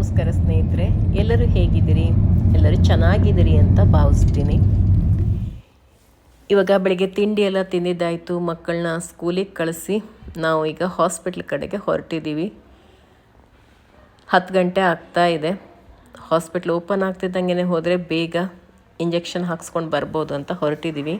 ನಮಸ್ಕಾರ ಸ್ನೇಹಿತರೆ, ಎಲ್ಲರೂ ಹೇಗಿದ್ದೀರಿ? ಎಲ್ಲರೂ ಚೆನ್ನಾಗಿದ್ದೀರಿ ಅಂತ ಭಾವಿಸ್ತೀನಿ. ಇವಾಗ ಬೆಳಿಗ್ಗೆ ತಿಂಡಿ ಎಲ್ಲ ತಿಂದಿದ್ದಾಯಿತು, ಮಕ್ಕಳನ್ನ ಸ್ಕೂಲಿಗೆ ಕಳಿಸಿ ನಾವು ಈಗ ಹಾಸ್ಪಿಟ್ಲ್ ಕಡೆಗೆ ಹೊರಟಿದ್ದೀವಿ. ಹತ್ತು ಗಂಟೆ ಆಗ್ತಾ ಇದೆ. ಹಾಸ್ಪಿಟ್ಲ್ ಓಪನ್ ಆಗ್ತಿದ್ದಂಗೆ ಹೋದರೆ ಬೇಗ ಇಂಜೆಕ್ಷನ್ ಹಾಕ್ಸ್ಕೊಂಡು ಬರ್ಬೋದು ಅಂತ ಹೊರಟಿದ್ದೀವಿ.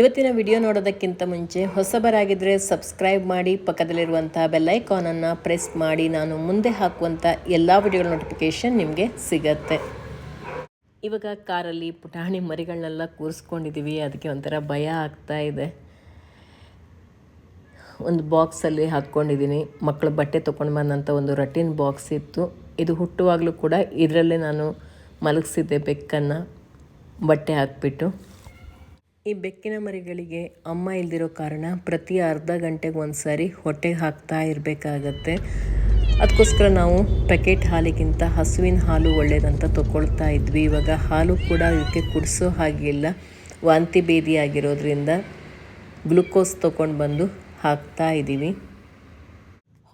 ಇವತ್ತಿನ ವಿಡಿಯೋ ನೋಡೋದಕ್ಕಿಂತ ಮುಂಚೆ ಹೊಸಬರಾಗಿದ್ದರೆ ಸಬ್ಸ್ಕ್ರೈಬ್ ಮಾಡಿ ಪಕ್ಕದಲ್ಲಿರುವಂಥ ಬೆಲ್ಲೈಕಾನನ್ನು ಪ್ರೆಸ್ ಮಾಡಿ ನಾನು ಮುಂದೆ ಹಾಕುವಂಥ ಎಲ್ಲ ವಿಡಿಯೋಗಳ ನೋಟಿಫಿಕೇಷನ್ ನಿಮಗೆ ಸಿಗತ್ತೆ. ಇವಾಗ ಕಾರಲ್ಲಿ ಪುಟಾಣಿ ಮರಿಗಳನ್ನೆಲ್ಲ ಕೂರಿಸ್ಕೊಂಡಿದ್ದೀವಿ ಅದಕ್ಕೆ ಒಂಥರ ಭಯ ಆಗ್ತಾ ಇದೆ. ಒಂದು ಬಾಕ್ಸಲ್ಲಿ ಹಾಕ್ಕೊಂಡಿದ್ದೀನಿ ಮಕ್ಕಳ ಬಟ್ಟೆ ತೊಗೊಂಡು ಬಂದಂಥ ಒಂದು ರಟ್ಟಿನ ಬಾಕ್ಸ್ ಇತ್ತು. ಇದು ಹುಟ್ಟುವಾಗಲೂ ಕೂಡ ಇದರಲ್ಲೇ ನಾನು ಮಲಗಿಸಿದ್ದೆ ಬೆಕ್ಕನ್ನು, ಬಟ್ಟೆ ಹಾಕ್ಬಿಟ್ಟು. ಈ ಬೆಕ್ಕಿನ ಮರಿಗಳಿಗೆ ಅಮ್ಮ ಇಲ್ದಿರೋ ಕಾರಣ ಪ್ರತಿ ಅರ್ಧ ಗಂಟೆಗೆ ಒಂದು ಸಾರಿ ಹೊಟ್ಟೆಗೆ ಹಾಕ್ತಾ ಇರಬೇಕಾಗತ್ತೆ. ಅದಕ್ಕೋಸ್ಕರ ನಾವು ಪ್ಯಾಕೆಟ್ ಹಾಲಿಗಿಂತ ಹಸುವಿನ ಹಾಲು ಒಳ್ಳೆಯದಂತ ತೊಗೊಳ್ತಾ ಇದ್ವಿ. ಇವಾಗ ಹಾಲು ಕೂಡ ಇದಕ್ಕೆ ಕುಡಿಸೋ ಹಾಗಿಲ್ಲ ವಾಂತಿ ಬೇದಿ ಆಗಿರೋದ್ರಿಂದ ಗ್ಲುಕೋಸ್ ತೊಗೊಂಡು ಬಂದು ಹಾಕ್ತಾ ಇದ್ದೀವಿ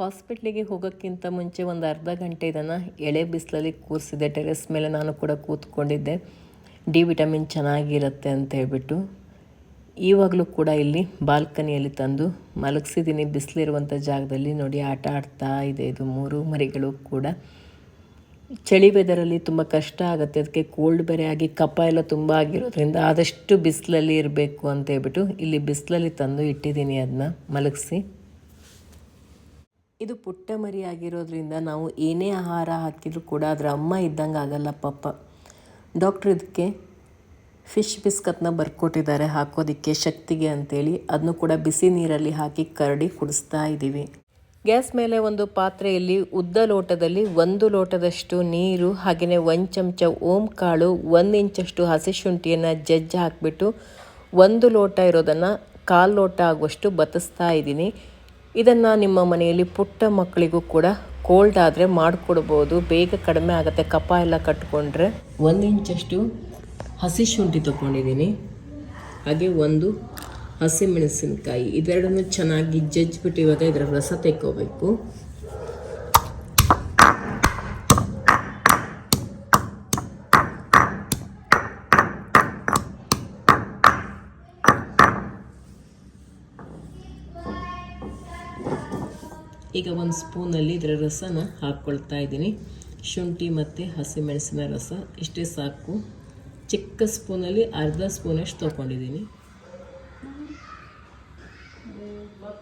ಹಾಸ್ಪಿಟ್ಲಿಗೆ ಹೋಗೋಕ್ಕಿಂತ ಮುಂಚೆ ಒಂದು ಅರ್ಧ ಗಂಟೆ ಇದನ್ನು ಎಳೆ ಬಿಸಿಲಲ್ಲಿ ಕೂರಿಸಿದೆ. ಟೆರೆಸ್ ಮೇಲೆ ನಾನು ಕೂಡ ಕೂತ್ಕೊಂಡಿದ್ದೆ. ಡಿ ವಿಟಮಿನ್ ಚೆನ್ನಾಗಿರುತ್ತೆ ಅಂತ ಹೇಳ್ಬಿಟ್ಟು ಈವಾಗಲೂ ಕೂಡ ಇಲ್ಲಿ ಬಾಲ್ಕನಿಯಲ್ಲಿ ತಂದು ಮಲಗಿಸಿದ್ದೀನಿ. ಬಿಸಿಲಿರುವಂಥ ಜಾಗದಲ್ಲಿ ನೋಡಿ ಆಟ ಆಡ್ತಾ ಇದೆ ಇದು ಮೂರು ಮರಿಗಳು ಕೂಡ. ಚಳಿ ವೆದರಲ್ಲಿ ತುಂಬ ಕಷ್ಟ ಆಗುತ್ತೆ. ಅದಕ್ಕೆ ಕೋಲ್ಡ್ ಬೇರೆ ಆಗಿ ಕಪ್ಪ ಎಲ್ಲ ತುಂಬ ಆಗಿರೋದ್ರಿಂದ ಆದಷ್ಟು ಬಿಸಿಲಲ್ಲಿ ಇರಬೇಕು ಅಂತ ಹೇಳ್ಬಿಟ್ಟು ಇಲ್ಲಿ ಬಿಸಿಲಲ್ಲಿ ತಂದು ಇಟ್ಟಿದ್ದೀನಿ ಅದನ್ನ ಮಲಗಿಸಿ. ಇದು ಪುಟ್ಟ ಮರಿ ಆಗಿರೋದ್ರಿಂದ ನಾವು ಏನೇ ಆಹಾರ ಹಾಕಿದರೂ ಕೂಡ ಅದರ ಅಮ್ಮ ಇದ್ದಂಗೆ ಆಗಲ್ಲ ಪಾಪ. ಡಾಕ್ಟ್ರ್ ಇದಕ್ಕೆ ಫಿಶ್ ಬಿಸ್ಕತ್ನ ಬರ್ಕೊಟ್ಟಿದ್ದಾರೆ, ಹಾಕೋದಕ್ಕೆ ಶಕ್ತಿಗೆ ಅಂತೇಳಿ. ಅದನ್ನು ಕೂಡ ಬಿಸಿ ನೀರಲ್ಲಿ ಹಾಕಿ ಕರಡಿ ಕುಡಿಸ್ತಾ ಇದ್ದೀವಿ ಗ್ಯಾಸ್ ಮೇಲೆ ಒಂದು ಪಾತ್ರೆಯಲ್ಲಿ ಉದ್ದ ಲೋಟದಲ್ಲಿ ಒಂದು ಲೋಟದಷ್ಟು ನೀರು ಹಾಗೆಯೇ ಒಂದು ಚಮಚ ಓಂ ಕಾಳು, ಒಂದು ಇಂಚಷ್ಟು ಹಸಿ ಶುಂಠಿಯನ್ನು ಜಜ್ಜಿ ಹಾಕಿಬಿಟ್ಟು ಒಂದು ಲೋಟ ಇರೋದನ್ನು ಕಾಲು ಲೋಟ ಆಗುವಷ್ಟು ಬತ್ತಿಸ್ತಾ ಇದ್ದೀನಿ ಇದನ್ನು ನಿಮ್ಮ ಮನೆಯಲ್ಲಿ ಪುಟ್ಟ ಮಕ್ಕಳಿಗೂ ಕೂಡ ಕೋಲ್ಡ್ ಆದರೆ ಮಾಡಿಕೊಡ್ಬೋದು, ಬೇಗ ಕಡಿಮೆ ಆಗುತ್ತೆ ಕಪ ಎಲ್ಲ ಕಟ್ಕೊಂಡ್ರೆ. ಒಂದು ಇಂಚಷ್ಟು ಹಸಿ ಶುಂಠಿ ತೊಗೊಂಡಿದ್ದೀನಿ. ಹಾಗೆ ಒಂದು ಹಸಿಮೆಣಸಿನಕಾಯಿ. ಇವೆರಡನ್ನು ಚೆನ್ನಾಗಿ ಜಜ್ಜಿಬಿಟ್ಟು ಇವಾಗ ಇದರ ರಸ ತೆಕ್ಕೋಬೇಕು. ಈಗ ಒಂದು ಸ್ಪೂನಲ್ಲಿ ಇದರ ರಸನ ಹಾಕ್ಕೊಳ್ತಾ ಇದ್ದೀನಿ. ಶುಂಠಿ ಮತ್ತು ಹಸಿಮೆಣಸಿನ ರಸ ಇಷ್ಟೇ ಸಾಕು. ಚಿಕ್ಕ ಸ್ಪೂನಲ್ಲಿ ಅರ್ಧ ಸ್ಪೂನಷ್ಟು ತೊಗೊಂಡಿದ್ದೀನಿ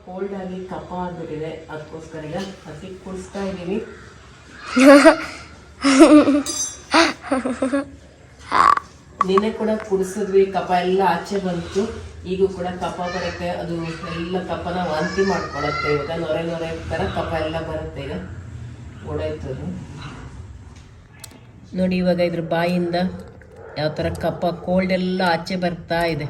ಕೋಲ್ಡ್ ಆಗಿ ಕಪ್ಪ ಆಗಿಬಿಟ್ಟಿದೆ. ಅದಕ್ಕೋಸ್ಕರ ಈಗ ಹಸಿ ಕುಡಿಸ್ತಾ ಇದ್ದೀನಿ. ನಿನ್ನೆ ಕೂಡ ಕುಡಿಸಿದ್ವಿ ಕಪ ಎಲ್ಲ ಆಚೆ ಬಂತು. ಈಗೂ ಕೂಡ ಕಪ ಬರುತ್ತೆ. ಅದು ಎಲ್ಲ ಕಪನ ವಾಂತಿ ಮಾಡ್ಕೊಳತ್ತೆ ಇವಾಗ ನೊರೆ ನೊರೆ ಥರ ಕಪ ಎಲ್ಲ ಬರುತ್ತೆ ಈಗ. ಒಡೆಯುತ್ತದು ನೋಡಿ ಇವಾಗ ಇದ್ರ ಬಾಯಿಂದ ಯಾವ ಥರ ಕಪ ಕೋಲ್ಡ್ ಎಲ್ಲ ಆಚೆ ಬರ್ತಾ ಇದೆ.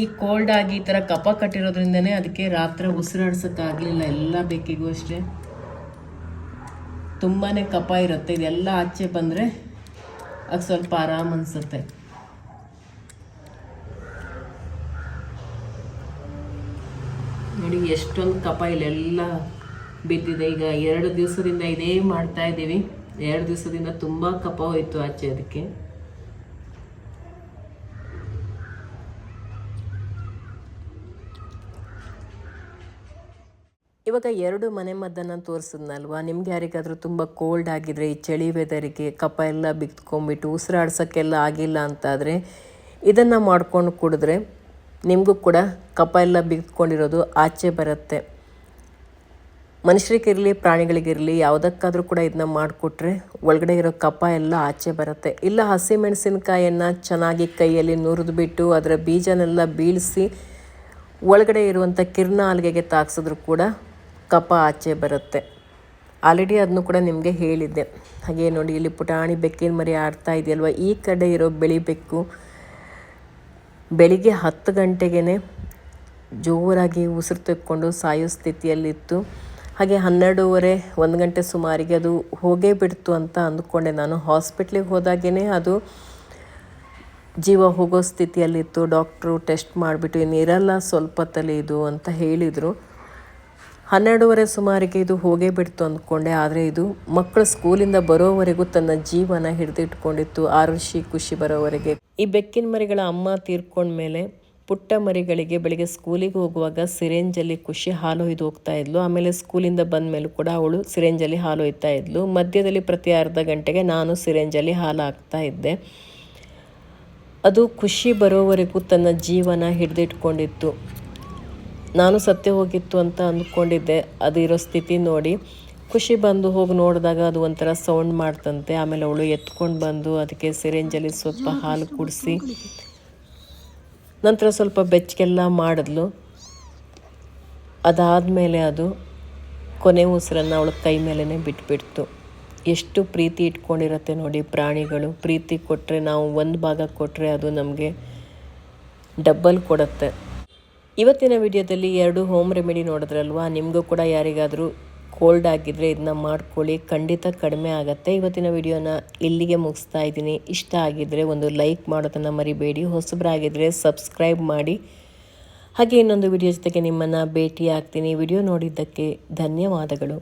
ಈ ಕೋಲ್ಡ್ ಆಗಿ ಈ ಥರ ಕಪ ಕಟ್ಟಿರೋದ್ರಿಂದನೇ ಅದಕ್ಕೆ ರಾತ್ರಿ ಉಸಿರಾಡ್ಸೋಕ್ಕಾಗಲಿಲ್ಲ. ಎಲ್ಲ ಬೇಕಿಗೂ ಅಷ್ಟೇ. ತುಂಬಾ ಕಪ ಇರುತ್ತೆ. ಇದೆಲ್ಲ ಆಚೆ ಬಂದರೆ ಅದು ಸ್ವಲ್ಪ ಆರಾಮ್ ಅನಿಸುತ್ತೆ. ನೋಡಿ, ಎಷ್ಟೊಂದು ಕಪ ಇಲ್ಲೆಲ್ಲ ಬಿದ್ದಿದೆ. ಈಗ ಎರಡು ದಿವಸದಿಂದ ಇದೇ ಮಾಡ್ತಾ ಇದ್ದೀವಿ. ಎರಡು ದಿವಸದಿಂದ ತುಂಬ ಕಪ ಹೋಯಿತು ಆಚೆ ಅದಕ್ಕೆ. ಇವಾಗ ಎರಡು ಮನೆ ಮದ್ದನ್ನು ತೋರಿಸಿದ್ನಲ್ವಾ? ನಿಮ್ಗೆ ಯಾರಿಗಾದರೂ ತುಂಬ ಕೋಲ್ಡ್ ಆಗಿದ್ರೆ, ಈ ಚಳಿ ವೆದರಿಗೆ ಕಪ ಎಲ್ಲ ಬಿತ್ಕೊಂಡ್ಬಿಟ್ಟು ಉಸಿರಾಡ್ಸೋಕ್ಕೆಲ್ಲ ಆಗಿಲ್ಲ ಅಂತಾದರೆ, ಇದನ್ನು ಮಾಡ್ಕೊಂಡು ಕುಡಿದ್ರೆ ನಿಮಗೂ ಕೂಡ ಕಪ ಎಲ್ಲ ಬಿತ್ಕೊಂಡಿರೋದು ಆಚೆ ಬರುತ್ತೆ. ಮನುಷ್ಯರಿಗಿರಲಿ, ಪ್ರಾಣಿಗಳಿಗಿರಲಿ, ಯಾವುದಕ್ಕಾದರೂ ಕೂಡ ಇದನ್ನ ಮಾಡಿಕೊಟ್ರೆ ಒಳಗಡೆ ಇರೋ ಕಪ ಎಲ್ಲ ಆಚೆ ಬರುತ್ತೆ. ಇಲ್ಲ ಹಸಿ ಮೆಣಸಿನಕಾಯಿಯನ್ನು ಚೆನ್ನಾಗಿ ಕೈಯಲ್ಲಿ ನುರಿದು ಬಿಟ್ಟು ಅದರ ಬೀಜನೆಲ್ಲ ಬೀಳಿಸಿ ಒಳಗಡೆ ಇರುವಂಥ ಕಿರಣ ಅಲ್ಗೆಗೆ ತಾಕ್ಸಿದ್ರು ಕೂಡ ಕಪ ಆಚೆ ಬರುತ್ತೆ. ಆಲ್ರೆಡಿ ಅದನ್ನು ಕೂಡ ನಿಮಗೆ ಹೇಳಿದ್ದೆ. ಹಾಗೆ ನೋಡಿ, ಇಲ್ಲಿ ಪುಟಾಣಿ ಬೆಕ್ಕಿನ ಮರಿ ಆಡ್ತಾ ಇದೆಯಲ್ವ? ಈ ಕಡೆ ಇರೋ ಬೆಳಿ ಬೆಕ್ಕು ಬೆಳಿಗ್ಗೆ ಹತ್ತು ಗಂಟೆಗೆ ಜೋರಾಗಿ ಉಸಿರು ತೆಕ್ಕೊಂಡು ಸಾಯೋ ಸ್ಥಿತಿಯಲ್ಲಿತ್ತು. ಹಾಗೆ ಹನ್ನೆರಡೂವರೆ, ಒಂದು ಗಂಟೆ ಸುಮಾರಿಗೆ ಅದು ಹೋಗೇ ಬಿಡ್ತು ಅಂತ ಅಂದ್ಕೊಂಡೆ ನಾನು. ಹಾಸ್ಪಿಟ್ಲಿಗೆ ಹೋದಾಗೇ ಅದು ಜೀವ ಹೋಗೋ ಸ್ಥಿತಿಯಲ್ಲಿತ್ತು. ಡಾಕ್ಟ್ರು ಟೆಸ್ಟ್ ಮಾಡಿಬಿಟ್ಟು ಇನ್ನಿರಲ್ಲ ಸ್ವಲ್ಪ ಹೊತ್ತಲ್ಲಿ ಇದು ಅಂತ ಹೇಳಿದರು. ಹನ್ನೆರಡೂವರೆ ಸುಮಾರಿಗೆ ಇದು ಹೋಗೇ ಬಿಡ್ತು ಅಂದ್ಕೊಂಡೆ. ಆದರೆ ಇದು ಮಕ್ಕಳು ಸ್ಕೂಲಿಂದ ಬರೋವರೆಗೂ ತನ್ನ ಜೀವನ ಹಿಡಿದಿಟ್ಕೊಂಡಿತ್ತು. ಆರುಷಿ ಖುಷಿ ಬರೋವರೆಗೆ. ಈ ಬೆಕ್ಕಿನ ಮರಿಗಳ ಅಮ್ಮ ತೀರ್ಕೊಂಡ್ಮೇಲೆ ಪುಟ್ಟ ಮರಿಗಳಿಗೆ ಬೆಳಿಗ್ಗೆ ಸ್ಕೂಲಿಗೆ ಹೋಗುವಾಗ ಸಿರೇಂಜಲ್ಲಿ ಖುಷಿ ಹಾಲು ಒಯ್ದು ಹೋಗ್ತಾ ಇದ್ಲು. ಆಮೇಲೆ ಸ್ಕೂಲಿಂದ ಬಂದ ಮೇಲೂ ಕೂಡ ಅವಳು ಸಿರೇಂಜಲ್ಲಿ ಹಾಲು ಒಯ್ತಾ ಇದ್ಲು. ಮಧ್ಯದಲ್ಲಿ ಪ್ರತಿ ಅರ್ಧ ಗಂಟೆಗೆ ನಾನು ಸಿರೇಂಜಲ್ಲಿ ಹಾಲು ಹಾಕ್ತಾ ಇದ್ದೆ. ಅದು ಖುಷಿ ಬರೋವರೆಗೂ ತನ್ನ ಜೀವನ ಹಿಡಿದಿಟ್ಕೊಂಡಿತ್ತು. ನಾನು ಸತ್ಯ ಹೋಗಿತ್ತು ಅಂತ ಅಂದ್ಕೊಂಡಿದ್ದೆ, ಅದು ಇರೋ ಸ್ಥಿತಿ ನೋಡಿ. ಖುಷಿ ಬಂದು ಹೋಗಿ ನೋಡಿದಾಗ ಅದು ಒಂಥರ ಸೌಂಡ್ ಮಾಡ್ತಂತೆ. ಆಮೇಲೆ ಅವಳು ಎತ್ಕೊಂಡು ಬಂದು ಅದಕ್ಕೆ ಸಿರೆಂಜಲ್ಲಿ ಸ್ವಲ್ಪ ಹಾಲು ಕುಡಿಸಿ, ನಂತರ ಸ್ವಲ್ಪ ಬೆಚ್ಚಗೆಲ್ಲ ಮಾಡಿದ್ಲು. ಅದಾದಮೇಲೆ ಅದು ಕೊನೆ ಉಸಿರನ್ನು ಅವಳ ಕೈ ಮೇಲೇ ಬಿಟ್ಬಿಡ್ತು. ಎಷ್ಟು ಪ್ರೀತಿ ಇಟ್ಕೊಂಡಿರತ್ತೆ ನೋಡಿ ಪ್ರಾಣಿಗಳು. ಪ್ರೀತಿ ಕೊಟ್ಟರೆ ನಾವು ಒಂದು ಭಾಗ ಕೊಟ್ಟರೆ ಅದು ನಮಗೆ ಡಬ್ಬಲ್ ಕೊಡುತ್ತೆ. ಇವತ್ತಿನ ವಿಡಿಯೋದಲ್ಲಿ ಎರಡು ಹೋಮ್ ರೆಮಿಡಿ ನೋಡಿದ್ರಲ್ವಾ? ನಿಮಗೂ ಕೂಡ ಯಾರಿಗಾದರೂ ಕೋಲ್ಡ್ ಆಗಿದ್ದರೆ ಇದನ್ನ ಮಾಡ್ಕೊಳ್ಳಿ. ಖಂಡಿತ ಕಡಿಮೆ ಆಗುತ್ತೆ. ಇವತ್ತಿನ ವಿಡಿಯೋನ ಇಲ್ಲಿಗೆ ಮುಗಿಸ್ತಾ ಇದ್ದೀನಿ. ಇಷ್ಟ ಆಗಿದ್ದರೆ ಒಂದು ಲೈಕ್ ಮಾಡೋದನ್ನು ಮರಿಬೇಡಿ. ಹೊಸಬರಾಗಿದ್ದರೆ ಸಬ್ಸ್ಕ್ರೈಬ್ ಮಾಡಿ. ಹಾಗೆ ಇನ್ನೊಂದು ವಿಡಿಯೋ ಜೊತೆಗೆ ನಿಮ್ಮನ್ನು ಭೇಟಿ ಆಗ್ತೀನಿ ವಿಡಿಯೋ ನೋಡಿದ್ದಕ್ಕೆ ಧನ್ಯವಾದಗಳು.